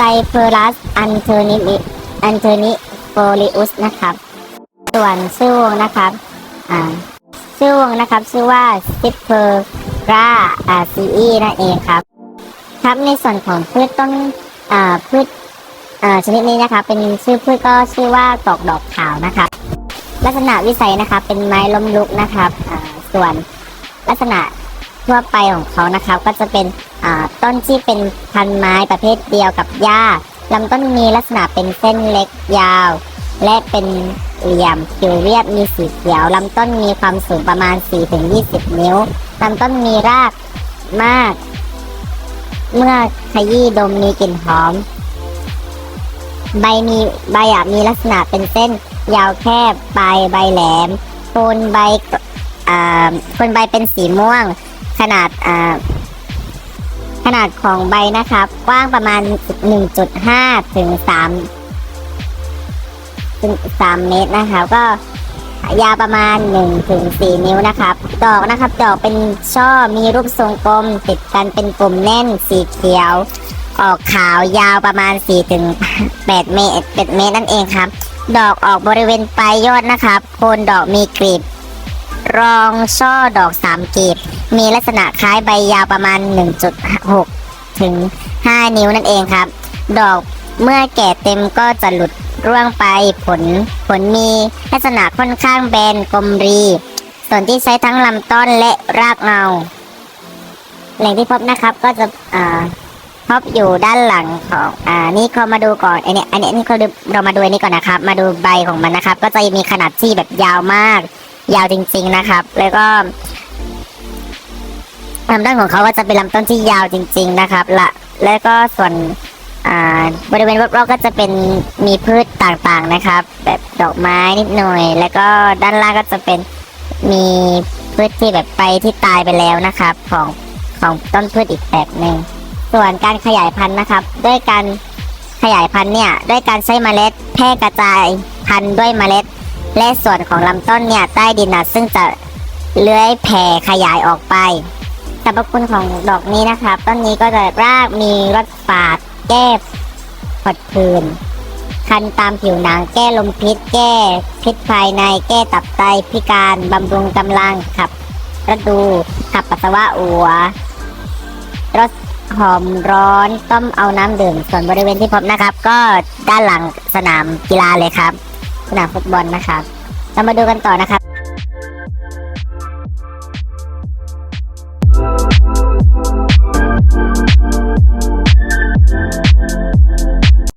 ไซเพอรัสอันเทอร์นิอันเทอร์นิโฟลิอุสนะครับ ส่วนชื่อวงนะครับอ่าชื่อวงนะครับชื่อว่าซิปเพอราอาซีอีนั่นเองครับ ครับในส่วนของพืชต้นอ่าพืชอ่าชนิดนี้นะคะเป็นชื่อพืชก็ชื่อว่ากอกดอกขาวนะครับ ลักษณะวิสัยนะคะเป็นไม้ล้มลุกนะครับอ่าส่วนลักษณะทั่วไปของเขานะครับ ก็จะเป็น ต้นที่เป็นพันไม้ประเภทเดียวกับหญ้าลำต้นมีลักษณะเป็นเส้นเล็กยาว และเป็นเหลี่ยมผิวเรียบมีสีเขียวลำต้นมีความสูงประมาณ 4-20 นิ้วลำต้นมีรากมาก เมื่อขยี้ดมมีกลิ่นหอม ใบมีใบอะมีลักษณะเป็นเส้น ยาวแคบปลายใบแหลมโคนใบอ่าโคนใบเป็นสีม่วง ขนาดอ่า ขนาดของใบนะครับ กว้างประมาณ 1.5 ถึง 3 ถึง 3 เมตรนะครับ ก็ยาวประมาณ1ถึง4นิ้วนะครับ ดอกนะครับ ดอกเป็นช่อมีรูปทรงกลม ติดกันเป็นกลุ่มแน่นสีเขียว ออกขาวยาวประมาณ4ถึง8เมตร8เมตรนั่นเองครับ ดอกออกบริเวณปลายยอดนะครับโคนดอกมีกลีบรองช่อดอกสามกลีบ มีลักษณะคล้ายใบยาวประมาณ 1.6 ถึง 5 นิ้วนั่นเองครับ ดอกเมื่อแก่เต็มก็จะหลุดร่วงไปผลผลมีลักษณะค่อนข้างแบนกลมรี ส่วนที่ใช้ทั้งลำต้นและรากเงา แหล่งที่พบนะครับก็จะพบอยู่ด้านหลังของอ่านี่เขามาดูก่อนอันนี้อันนี้นนี้เขาดูเรามาดูอันนี้ก่อนนะครับ มาดูใบของมันนะครับ ก็จะมีขนาดที่แบบยาวมาก ยาวจริง ๆนะครับ แล้วก็ ลำต้นของเขาก็จะเป็นลำต้นที่ยาวจริง ๆนะครับละแล้วก็ส่วนบริเวณรอบๆก็จะเป็นมีพืชต่างๆนะครับ แบบดอกไม้นิดหน่อย แล้วก็ด้านล่างก็จะเป็นมีพืชที่แบบไปที่ตายไปแล้วนะครับ ของของต้นพืชอีกแบบหนึ่งส่วนการขยายพันธุ์นะครับ ด้วยการขยายพันธุ์เนี่ยด้วยการใช้เมล็ดแพร่กระจายพันธุ์ด้วยเมล็ด และส่วนของลำต้นเนี่ยใต้ดินนะซึ่งจะเลื้อยแผ่ขยายออกไป รรพคุณของดอกนี้นะครับ ต้นนี้ก็จะรากมีรสฝาด แก้ผดผื่นคันตามผิวหนังแก้ลมพิษ แก้พิษภายในแก้ตับไตพิการบำรุงกำลังขับระดูขับปัสสาวะอัวรสหอมร้อนต้มเอาน้ำดื่ม ส่วนบริเวณที่พบนะครับ ก็ด้านหลังสนามกีฬาเลยครับ สนามฟุตบอลนะครับ เรามาดูกันต่อนะครับ